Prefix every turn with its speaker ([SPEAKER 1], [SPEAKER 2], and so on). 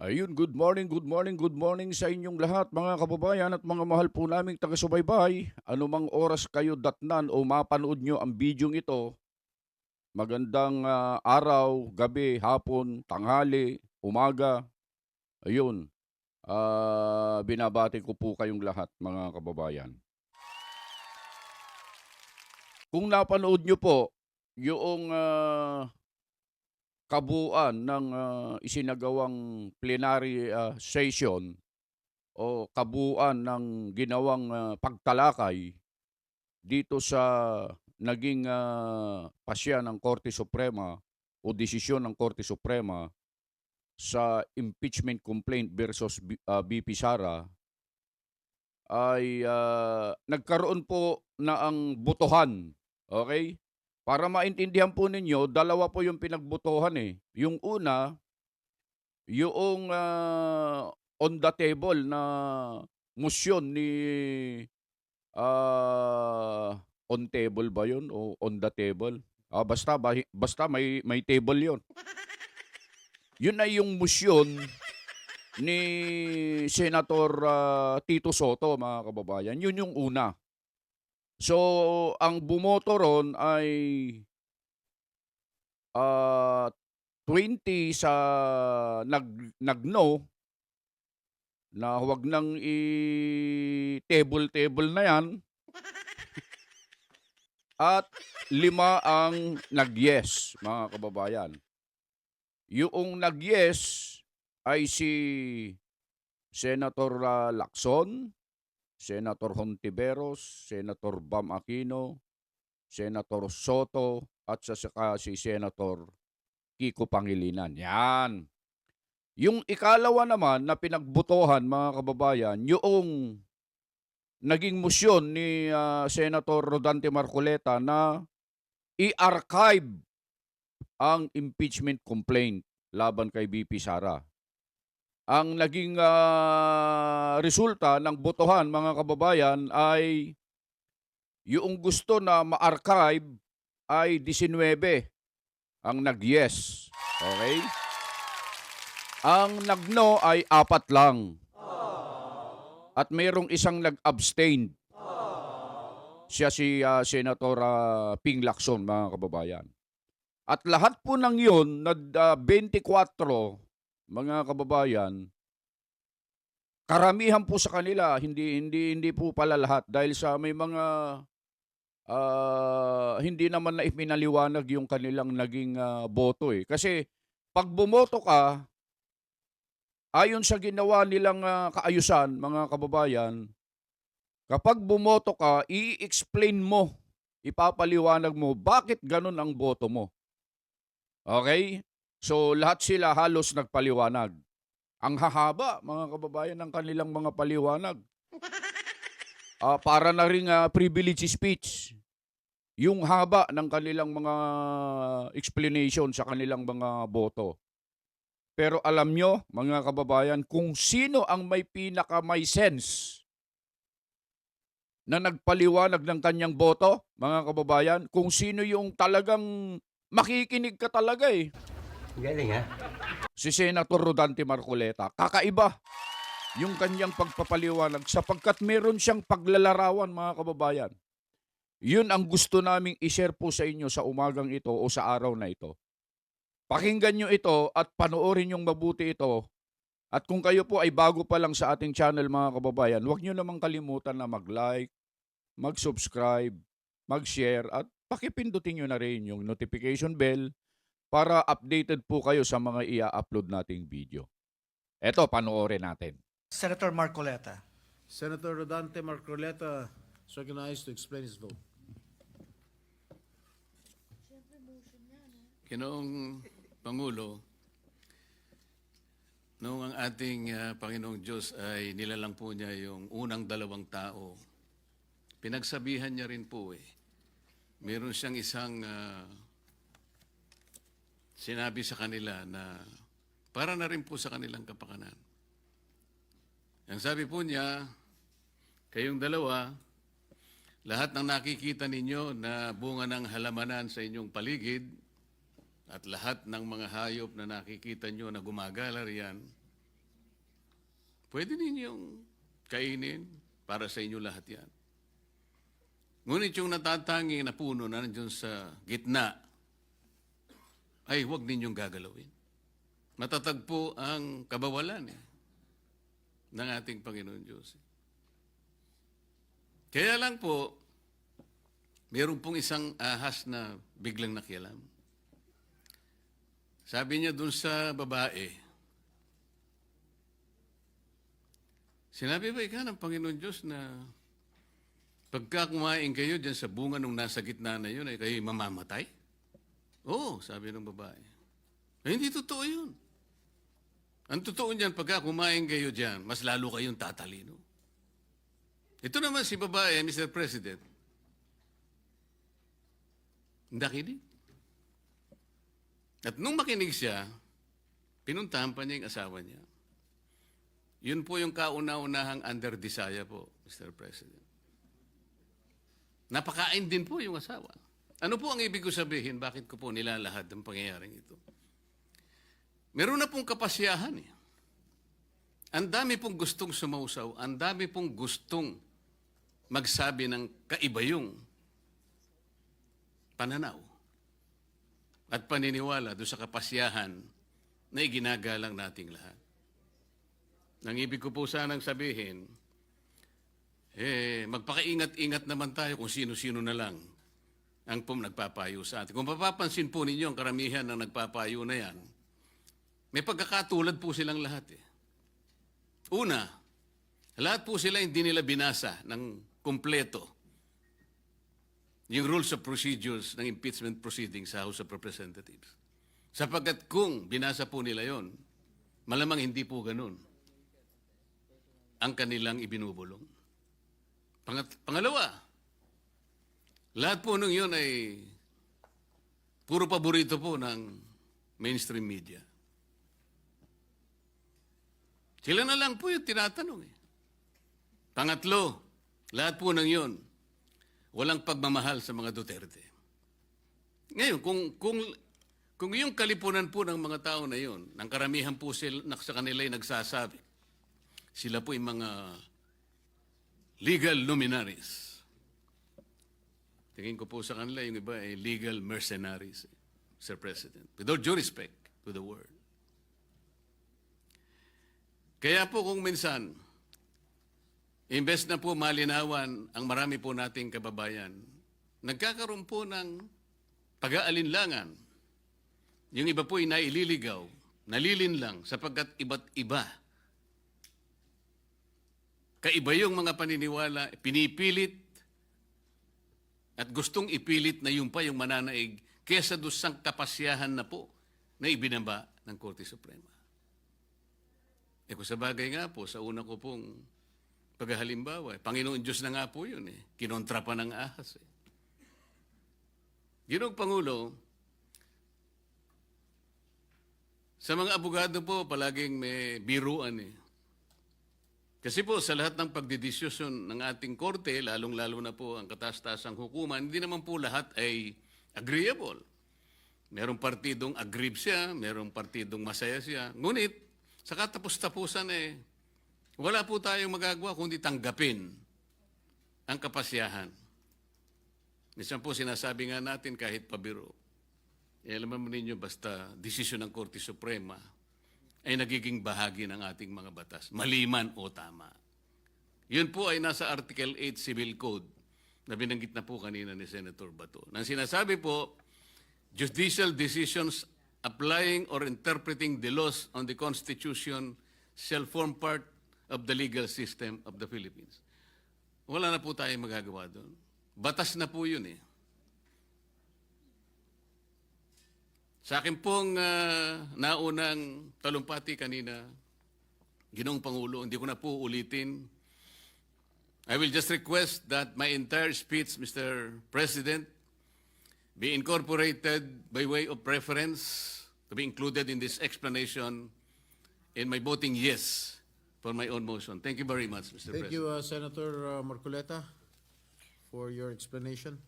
[SPEAKER 1] Ayun, good morning, good morning, good morning sa inyong lahat mga kababayan at mga mahal po naming taga-subaybay. Anumang oras kayo datnan o mapanood nyo ang bidyong ito, magandang ah, araw, gabi, hapon, tanghali, umaga. Ayun, ah, binabati ko po kayong lahat mga kababayan. Kung napanood nyo po yung ah, kabuuan ng ah, isinagawang plenary ah, session o kabuuan ng ginawang ah, pagtalakay dito sa naging ah, pasya ng Korte Suprema o desisyon ng Korte Suprema sa impeachment complaint versus ah, BP Sara ay ah, nagkaroon po na ang botohan. Okay? Para maintindihan po ninyo, dalawa po yung pinagbotohan eh. Yung una, yung ah, on the table na motion ni ah, on table ba yun o on the table? Ah, basta basta may may table 'yon. Yun ay yung motion ni Senator ah, Tito Soto, mga kababayan. Yun yung una. So, ang bumoto ron ay ah 20 sa nag nagno. Na huwag nang i-table-table na yan. At lima ang nag-yes, mga kababayan. Yung nag-yes ay si Senator ah, Lacson, Senator Hontiveros, Senator Bam Aquino, Senator Soto, at sa saka si Senator Kiko Pangilinan. Yan. Yung ikalawa naman na pinagbutohan mga kababayan, yung naging motion ni ah, Senator Rodante Marcoleta na i-archive ang impeachment complaint laban kay BP Sara. Ang naging ah, resulta ng botohan mga kababayan ay yung gusto na ma-archive ay 19 ang nag-yes. Okay? Ang nagno ay apat lang. At mayroong isang nag-abstain. Siya si ah, Senator ah, Ping Lacson, mga kababayan. At lahat po ng yun, na ah, 24, mga kababayan, karamihan po sa kanila, hindi hindi hindi po pala lahat dahil sa may mga ah, hindi naman na ipinaliwanag yung kanilang naging ah, boto eh. Kasi pag bumoto ka, ayon sa ginawa nilang ah, kaayusan, mga kababayan, kapag bumoto ka, i-explain mo, ipapaliwanag mo bakit ganun ang boto mo. Okay? So lahat sila halos nagpaliwanag. Ang hahaba, mga kababayan, ng kanilang mga paliwanag. Ah, para na rin ah, privilege speech. Yung haba ng kanilang mga explanation sa kanilang mga boto. Pero alam nyo, mga kababayan, kung sino ang may pinaka may sense na nagpaliwanag ng kanyang boto, mga kababayan, kung sino yung talagang makikinig ka talaga eh
[SPEAKER 2] Galing ha?
[SPEAKER 1] si Senator Rodante Marcoleta. Kakaiba yung kanyang pagpapaliwanag sapagkat meron siyang paglalarawan mga kababayan. Yun ang gusto naming ishare po sa inyo sa umagang ito o sa araw na ito. Pakinggan nyo ito at panoorin yung mabuti ito. At kung kayo po ay bago pa lang sa ating channel mga kababayan, huwag nyo namang kalimutan na mag-like, mag-subscribe, mag-share at pakipindutin nyo na rin yung notification bell para updated po kayo sa mga ia-upload nating video. Eto, panoorin natin.
[SPEAKER 3] Senator Marcoleta.
[SPEAKER 4] Senator Rodante Marcoleta is recognized to explain his vote.
[SPEAKER 5] Ginoong Pangulo, noong ang ating ah, Panginoong Diyos ay nilalang po niya yung unang dalawang tao, pinagsabihan niya rin po eh. Meron siyang isang ah, sinabi sa kanila na para na rin po sa kanilang kapakanan. Ang sabi po niya, kayong dalawa, lahat ng nakikita ninyo na bunga ng halamanan sa inyong paligid, at lahat ng mga hayop na nakikita nyo na gumagala riyan, pwede ninyong kainin para sa inyo lahat yan. Ngunit yung natatangi na puno na nandiyon sa gitna, ay huwag ninyong gagalawin. Matatagpo ang kabawalan eh, ng ating Panginoon Diyos. Kaya lang po, meron pong isang ahas na biglang nakialam. Sabi niya dun sa babae, Sinabi ba ikaw ng Panginoon Diyos na pagka kumain kayo dyan sa bunga nung nasa gitna na yun, ay kayo mamamatay? Oo, sabi ng babae. Ay, hindi totoo yun. Ang totoo niyan, pagka kumain kayo dyan, mas lalo kayong tatalino. Ito naman si babae, Mr. President. Nakinig. At nung makinig siya, pinuntahan pa niya yung asawa niya. Yun po yung kauna-unahang under desire po, Mr. President. Napakain din po yung asawa. Ano po ang ibig ko sabihin? Bakit ko po nilalahad ang pangyayaring ito? Meron na pong kapasyahan eh. Ang dami pong gustong sumausaw, ang dami pong gustong magsabi ng kaiba yung pananaw at paniniwala doon sa kapasyahan na iginagalang nating lahat. Nang ibig ko po sanang sabihin, eh, magpakaingat-ingat naman tayo kung sino-sino na lang ang pum nagpapayo sa atin. Kung mapapansin po ninyo ang karamihan ng nagpapayo na yan, may pagkakatulad po silang lahat eh. Una, lahat po sila hindi nila binasa ng kumpleto yung rules of procedures ng impeachment proceedings sa House of Representatives. Sapagkat kung binasa po nila yon, malamang hindi po ganun ang kanilang ibinubulong. Pangat- pangalawa, lahat po nung yun ay puro paborito po ng mainstream media. Sila na lang po yung tinatanong eh. Pangatlo, lahat po ng yun, walang pagmamahal sa mga Duterte. Ngayon, kung, kung, kung yung kalipunan po ng mga tao na yun, ng karamihan po sila, sa kanila ay nagsasabi, sila po yung mga legal luminaries. Tingin ko po sa kanila, yung iba ay legal mercenaries, eh, Sir President. With all due respect to the word. Kaya po kung minsan, imbes na po malinawan ang marami po nating kababayan, nagkakaroon po ng pag-aalinlangan. Yung iba po ay naililigaw, nalilinlang sapagkat iba't iba. Kaiba yung mga paniniwala, pinipilit at gustong ipilit na yung pa yung mananaig kesa dusang kapasyahan na po na ibinaba ng Korte Suprema. Eh kung sa bagay nga po, sa una ko pong paghalimbawa, eh, Panginoon Diyos na nga po yun eh. Kinontra pa ng ahas eh. Ginoong Pangulo, sa mga abogado po, palaging may biruan eh. Kasi po sa lahat ng pagdidiskusyon ng ating korte, lalong-lalo na po ang katastasang hukuman, hindi naman po lahat ay agreeable. Merong partidong aggrieved siya, merong partidong masaya siya. Ngunit, sa katapos-tapusan eh, wala po tayong magagawa kundi tanggapin ang kapasyahan. Minsan po sinasabi nga natin kahit pabiro, eh, alam mo ninyo basta desisyon ng Korte Suprema ay nagiging bahagi ng ating mga batas, maliman o tama. Yun po ay nasa Article 8 Civil Code na binanggit na po kanina ni Senator Bato. Nang sinasabi po, judicial decisions applying or interpreting the laws on the Constitution shall form part of the legal system of the Philippines. Wala na po tayong magagawa doon. Batas na po yun eh. Sa akin pong ah, naunang talumpati kanina, Ginong Pangulo, hindi ko na po ulitin. I will just request that my entire speech, Mr. President, be incorporated by way of preference to be included in this explanation in my voting yes for my own motion. Thank you very much, Mr.
[SPEAKER 4] Thank
[SPEAKER 5] President.
[SPEAKER 4] you, uh, Senator uh, Marcoleta, for your explanation.